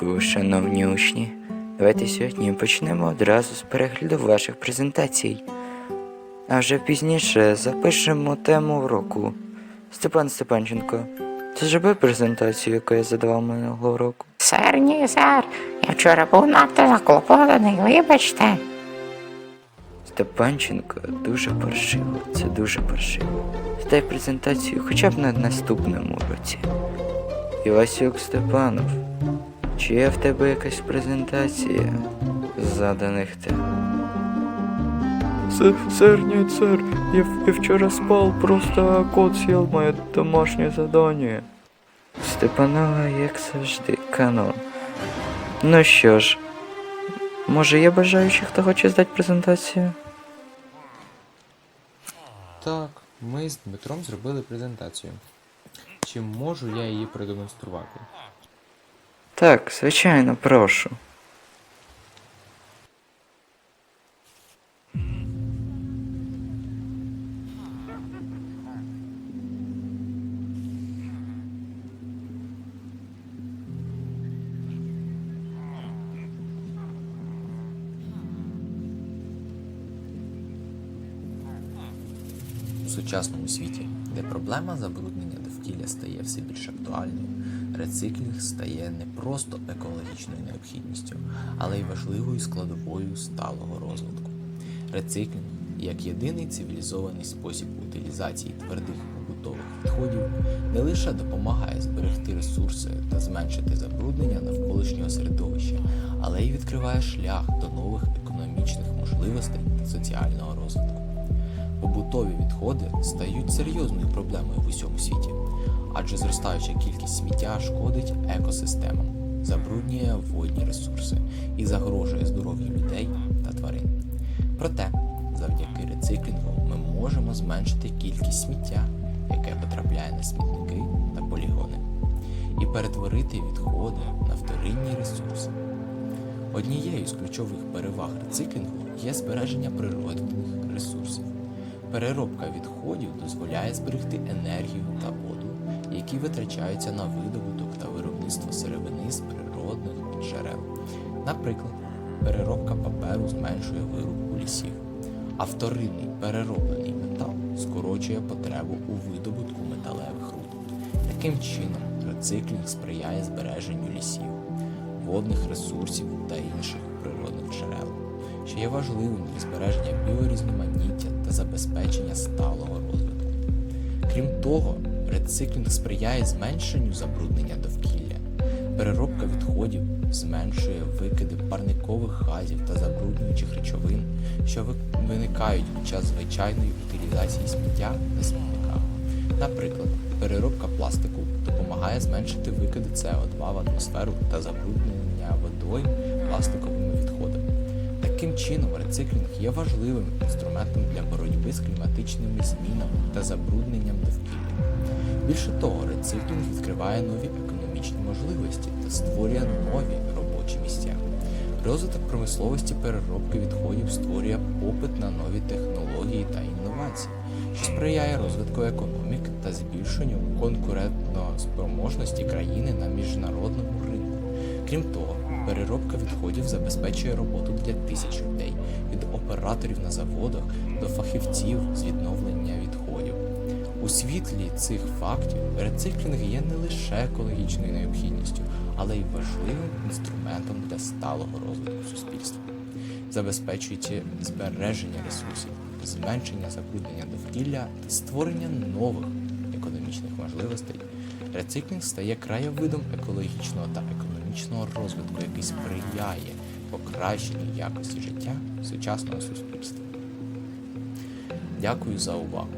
ранку, шановні учні. Давайте сьогодні почнемо одразу з перегляду ваших презентацій. А вже пізніше запишемо тему уроку. Степан Степанченко, ти зроби презентацію, яку я задавав минулого року. Сер, ні, сер. Я вчора був надто заклопотаний, вибачте. Степанченко дуже паршиво, це дуже паршиво. Здай презентацію хоча б на наступному уроці. Івасюк Степанов, чи є в тебе якась презентація заданих тем? Сэр, нет, сэр, я, я вчера спал, просто кот съел мое домашнее задание. Степанова, як завжди, канон. Ну що ж, може є бажаючі, хто хоче здати презентацію? Так, ми з Дмитром зробили презентацію. Чи можу я її продемонструвати? Так, звичайно, прошу. У сучасному світі, де проблема забруднення довкілля стає все більш актуальною, рециклінг стає не просто екологічною необхідністю, але й важливою складовою сталого розвитку. Рециклінг, як єдиний цивілізований спосіб утилізації твердих побутових відходів, не лише допомагає зберегти ресурси та зменшити забруднення навколишнього середовища, але й відкриває шлях до нових економічних можливостей та соціального розвитку. Побутові відходи стають серйозною проблемою в усьому світі, адже зростаюча кількість сміття шкодить екосистемам, забруднює водні ресурси і загрожує здоров'ю людей та тварин. Проте, завдяки рециклінгу ми можемо зменшити кількість сміття, яке потрапляє на смітники та полігони, і перетворити відходи на вторинні ресурси. Однією з ключових переваг рециклінгу є збереження природних ресурсів. Переробка відходів дозволяє зберегти енергію та воду, які витрачаються на видобуток та виробництво сировини з природних джерел. Наприклад, переробка паперу зменшує вирубку лісів, а вторинний перероблений метал скорочує потребу у видобутку металевих руд. Таким чином, рециклінг сприяє збереженню лісів, водних ресурсів та інших природних джерел, що є важливим для збереження біорізноманіття та забезпечення сталого розвитку. Крім того, рециклінг сприяє зменшенню забруднення довкілля. Переробка відходів зменшує викиди парникових газів та забруднюючих речовин, що виникають під час звичайної утилізації сміття на смітниках. Наприклад, переробка пластику допомагає зменшити викиди СО2 в атмосферу та забруднення водою пластиковими відходами. Таким чином, рециклінг є важливим інструментом для боротьби з кліматичними змінами та забрудненням довкілля. Більше того, рециклінг відкриває нові економічні можливості та створює нові робочі місця. Розвиток промисловості переробки відходів створює попит на нові технології та інновації, що сприяє розвитку економіки та збільшенню конкурентоспроможності країни на міжнародному ринку. Крім того, переробка відходів забезпечує роботу для тисяч людей від операторів на заводах до фахівців з відновлення відходів. У світлі цих фактів рециклінг є не лише екологічною необхідністю, але й важливим інструментом для сталого розвитку суспільства. Забезпечуючи збереження ресурсів, зменшення забруднення довкілля та створення нових економічних можливостей, рециклінг стає краєвидом екологічного та економічного розвитку, який сприяє покращенню якості життя сучасного суспільства. Дякую за увагу.